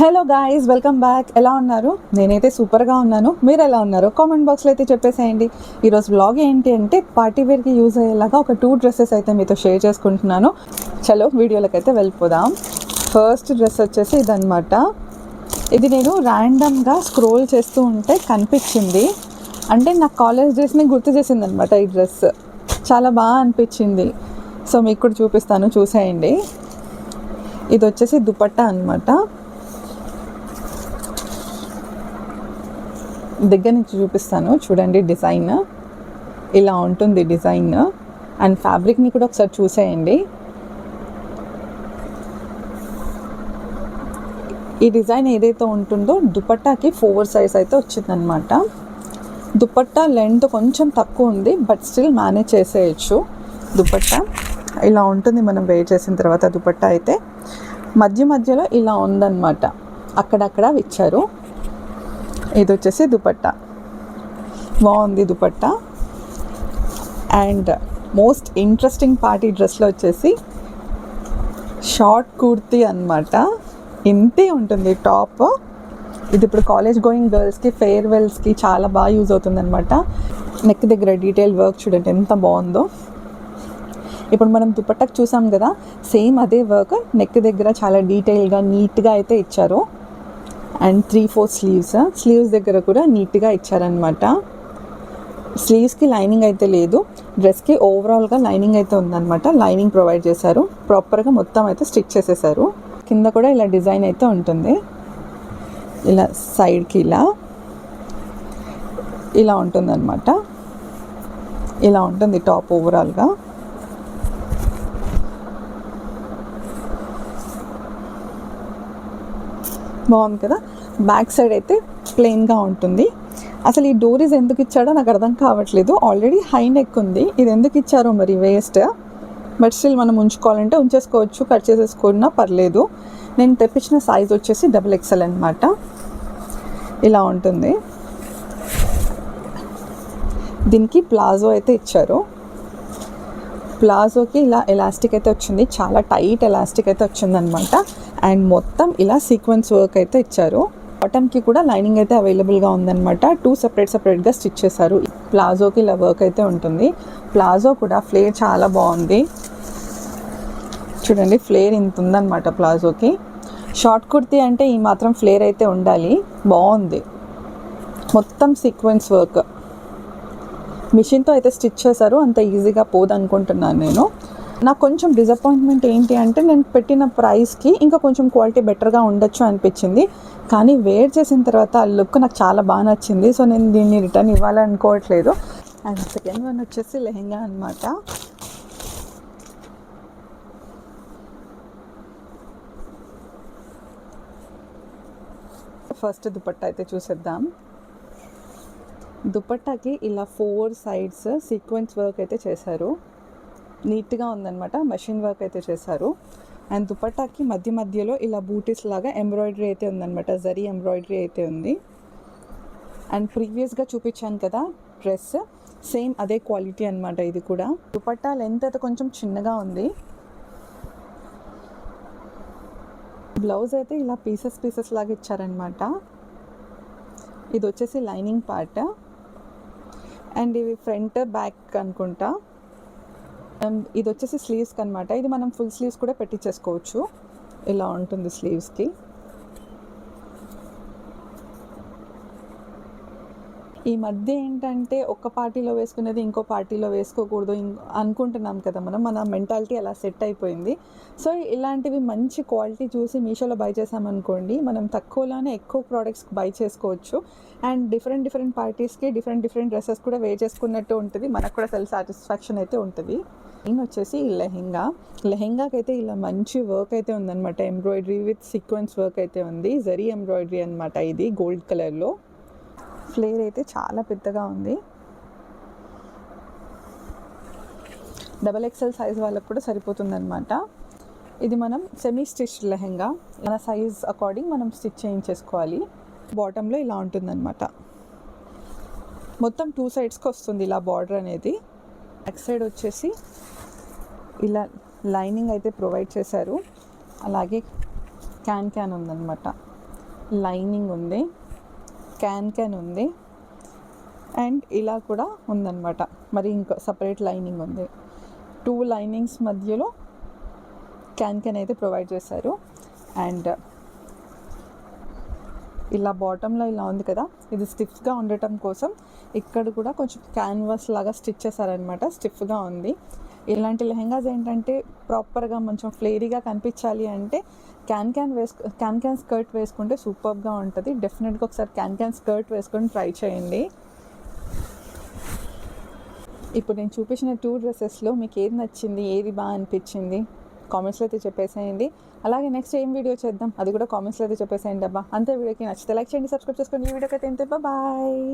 Hello guys welcome back ఎలా ఉన్నారు? నేనైతే సూపర్గా ఉన్నాను. మీరు ఎలా ఉన్నారు కామెంట్ బాక్స్లో అయితే చెప్పేసేయండి. ఈరోజు బ్లాగ్ ఏంటి అంటే పార్టీ వేర్కి యూజ్ అయ్యేలాగా ఒక టూ డ్రెస్సెస్ అయితే మీతో షేర్ చేసుకుంటున్నాను. చలో వీడియోలోకి అయితే వెళ్ళిపోదాం. ఫస్ట్ డ్రెస్ వచ్చేసి ఇదనమాట ఇది నేను ర్యాండమ్గా స్క్రోల్ చేస్తూ ఉంటే కనిపించింది. అంటే నా కాలేజ్ డ్రెస్ని గుర్తు చేసింది అనమాట ఈ డ్రెస్ చాలా బాగా అనిపించింది. సో మీకు కూడా చూపిస్తాను. చూసేయండి. ఇది వచ్చేసి దుపట్టా అన్నమాట. దగ్గర నుంచి చూపిస్తాను. చూడండి డిజైన్. ఇలా ఉంటుంది డిజైన్. అండ్ ఫ్యాబ్రిక్ని కూడా ఒకసారి చూసేయండి. ఈ డిజైన్ ఏదైతే ఉంటుందో దుపట్టాకి ఫోర్ సైజ్ అయితే వచ్చిందనమాట దుపట్టా లెంత్ కొంచెం తక్కువ ఉంది బట్ స్టిల్ మేనేజ్ చేసేయచ్చు. దుపట్టా ఇలా ఉంటుంది మనం వేర్ చేసిన తర్వాత దుపట్టా అయితే. మధ్య మధ్యలో ఇలా ఉందన్నమాట. అక్కడక్కడ ఇచ్చారు ఇది వచ్చేసి దుపట్టా. బాగుంది dupatta. And most interesting party డ్రెస్లో వచ్చేసి షార్ట్ కుర్తీ అన్నమాట. ఇంతే ఉంటుంది టాప్. ఇది ఇప్పుడు కాలేజ్ గోయింగ్ గర్ల్స్కి ఫేర్వెల్స్కి చాలా బాగా యూజ్ అవుతుంది అనమాట నెక్ దగ్గర డీటెయిల్ వర్క్ చూడండి ఎంత బాగుందో. ఇప్పుడు మనం దుపట్టకు చూసాం కదా సేమ్ అదే వర్క్ నెక్ దగ్గర చాలా డీటెయిల్గా నీట్గా అయితే ఇచ్చారు. And three four sleeves. Sleeves దగ్గర కూడా నీట్గా ఇచ్చారనమాట స్లీవ్స్కి లైనింగ్ అయితే లేదు. డ్రెస్కి ఓవరాల్గా లైనింగ్ అయితే ఉందన్నమాట. లైనింగ్ ప్రొవైడ్ చేశారు. ప్రాపర్గా మొత్తం అయితే స్టిచ్ చేసేసారు. కింద కూడా ఇలా డిజైన్ అయితే ఉంటుంది. ఇలా సైడ్కి ఇలా. ఇలా ఉంటుందన్నమాట. ఇలా ఉంటుంది టాప్ ఓవరాల్గా. బాగుంది కదా. బ్యాక్ సైడ్ అయితే ప్లెయిన్గా ఉంటుంది. అసలు ఈ డోరీస్ ఎందుకు ఇచ్చాడో నాకు అర్థం కావట్లేదు. ఆల్రెడీ హై నెక్ ఉంది. ఇది ఎందుకు ఇచ్చారో మరి వేస్ట్ బట్ స్టిల్ మనం ఉంచుకోవాలంటే ఉంచేసుకోవచ్చు కట్ చేసేసుకున్నా పర్లేదు. నేను తెప్పించిన సైజ్ వచ్చేసి డబుల్ ఎక్సెల్ అనమాట ఇలా ఉంటుంది. దీనికి ప్లాజో అయితే ఇచ్చారు. ప్లాజోకి ఇలా ఎలాస్టిక్ అయితే వచ్చింది. చాలా టైట్ ఎలాస్టిక్ అయితే వచ్చిందనమాట అండ్ మొత్తం ఇలా సీక్వెన్స్ వర్క్ అయితే ఇచ్చారు. బాటమ్కి కూడా లైనింగ్ అయితే అవైలబుల్గా ఉందన్నమాట. టూ సపరేట్ సపరేట్గా స్టిచ్ చేశారు. ప్లాజోకి ఇలా వర్క్ అయితే ఉంటుంది. ప్లాజో కూడా ఫ్లేర్ చాలా బాగుంది. చూడండి ఫ్లేర్ ఇంత ఉందన్నమాట ప్లాజోకి షార్ట్ కుర్తీ అంటే ఈ మాత్రం ఫ్లేర్ అయితే ఉండాలి. బాగుంది. మొత్తం సీక్వెన్స్ వర్క్ మిషన్తో అయితే స్టిచ్ చేశారు. అంత ఈజీగా పోదు అనుకుంటున్నాను నేను. నాకు కొంచెం డిసప్పాయింట్మెంట్ ఏంటి అంటే నేను పెట్టిన ప్రైస్కి ఇంకా కొంచెం క్వాలిటీ బెటర్గా ఉండొచ్చు అనిపించింది. కానీ వేర్ చేసిన తర్వాత ఆ లుక్ నాకు చాలా బాగా నచ్చింది. సో నేను దీన్ని రిటర్న్ ఇవ్వాలనుకోవట్లేదు. అండ్ సెకండ్ వన్ వచ్చేసి లెహెంగా అనమాట ఫస్ట్ దుపట్టా అయితే చూసేద్దాం. దుపట్టాకి ఇలా ఫోర్ సైడ్స్ సీక్వెన్స్ వర్క్ అయితే చేశారు. నీట్గా ఉందన్నమాట. మెషిన్ వర్క్ అయితే చేశారు. అండ్ దుపట్టాకి మధ్య మధ్యలో ఇలా బూటీస్ లాగా ఎంబ్రాయిడరీ అయితే ఉందన్నమాట. జరీ ఎంబ్రాయిడరీ అయితే ఉంది. అండ్ ప్రీవియస్గా చూపించాను కదా డ్రెస్. సేమ్ అదే క్వాలిటీ అనమాట ఇది కూడా. దుపట్టా లెంత్ అయితే కొంచెం చిన్నగా ఉంది. బ్లౌజ్ అయితే ఇలా పీసెస్ పీసెస్ లాగా ఇచ్చారనమాట ఇది వచ్చేసి లైనింగ్ పార్ట్. అండ్ ఇవి ఫ్రంట్ బ్యాక్ అనుకుంటా. Um, ఇది వచ్చేసి స్లీవ్స్కి అనమాట ఇది మనం ఫుల్ స్లీవ్స్ కూడా పెట్టించేసుకోవచ్చు ఇలా ఉంటుంది స్లీవ్స్కి ఈ మధ్య ఏంటంటే ఒక పార్టీలో వేసుకునేది ఇంకో పార్టీలో వేసుకోకూడదు అనుకుంటున్నాం కదా మనం. మన మెంటాలిటీ అలా సెట్ అయిపోయింది. సో ఇలాంటివి మంచి క్వాలిటీ చూసి మీషోలో బై చేసామనుకోండి మనం తక్కువలోనే ఎక్కువ ప్రోడక్ట్స్ బై చేసుకోవచ్చు. అండ్ డిఫరెంట్ డిఫరెంట్ పార్టీస్కి డిఫరెంట్ డిఫరెంట్ డ్రెస్సెస్ కూడా వేర్ చేసుకున్నట్టు ఉంటుంది. మనకు కూడా సెల్ఫ్ సాటిస్ఫాక్షన్ అయితే ఉంటుంది. నేను వచ్చేసి లెహెంగా. లెహెంగాకి అయితే ఇలా మంచి వర్క్ అయితే ఉందన్నమాట. ఎంబ్రాయిడరీ విత్ సీక్వెన్స్ వర్క్ అయితే ఉంది. జరీ ఎంబ్రాయిడరీ అనమాట ఇది గోల్డ్ కలర్లో. ఫ్లేర్ అయితే చాలా పెద్దగా ఉంది. డబల్ ఎక్సెల్ సైజ్ వాళ్ళకు కూడా సరిపోతుందనమాట ఇది మనం సెమీ స్టిచ్ లెహెంగా. మన సైజ్ అకార్డింగ్ మనం స్టిచ్ చేయించేసుకోవాలి. బాటంలో ఇలా ఉంటుందన్నమాట. మొత్తం టూ సైడ్స్కి వస్తుంది ఇలా బార్డర్ అనేది. బ్యాక్ సైడ్ వచ్చేసి ఇలా లైనింగ్ అయితే ప్రొవైడ్ చేశారు. అలాగే క్యాన్ క్యాన్ ఉందన్నమాట. లైనింగ్ ఉంది. క్యాన్ క్యాన్ ఉంది. అండ్ ఇలా కూడా ఉందన్నమాట. మరి ఇంకో సపరేట్ లైనింగ్ ఉంది. టూ లైనింగ్స్ మధ్యలో క్యాన్ క్యాన్ అయితే ప్రొవైడ్ చేశారు. అండ్ ఇలా బాటంలో ఇలా ఉంది కదా. ఇది స్టిఫ్గా ఉండటం కోసం ఇక్కడ కూడా కొంచెం క్యాన్వాస్ లాగా స్టిచ్ చేశారనమాట స్టిఫ్గా ఉంది. ఇలాంటి లెహెంగాస్ ఏంటంటే ప్రాపర్గా కొంచెం ఫ్లేరీగా కనిపించాలి అంటే క్యాన్ క్యాన్ వేసుకు క్యాన్ క్యాన్ స్కర్ట్ వేసుకుంటే సూపర్గా ఉంటుంది. డెఫినెట్గా ఒకసారి క్యాన్ క్యాన్ స్కర్ట్ వేసుకొని ట్రై చేయండి. ఇప్పుడు నేను చూపించిన టూ డ్రెస్సెస్లో మీకు ఏది నచ్చింది ఏది బాగా అనిపించింది కామెంట్స్లో అయితే చెప్పేసేయండి. అలాగే నెక్స్ట్ ఏం వీడియో చేద్దాం? అది కూడా కామెంట్స్లో అయితే చెప్పేసేయండి అబ్బా. అంతే వీడియోకి నచ్చితే లైక్ చేయండి సబ్స్క్రైబ్ చేసుకోండి. ఈ వీడియోకి అయితే బాయ్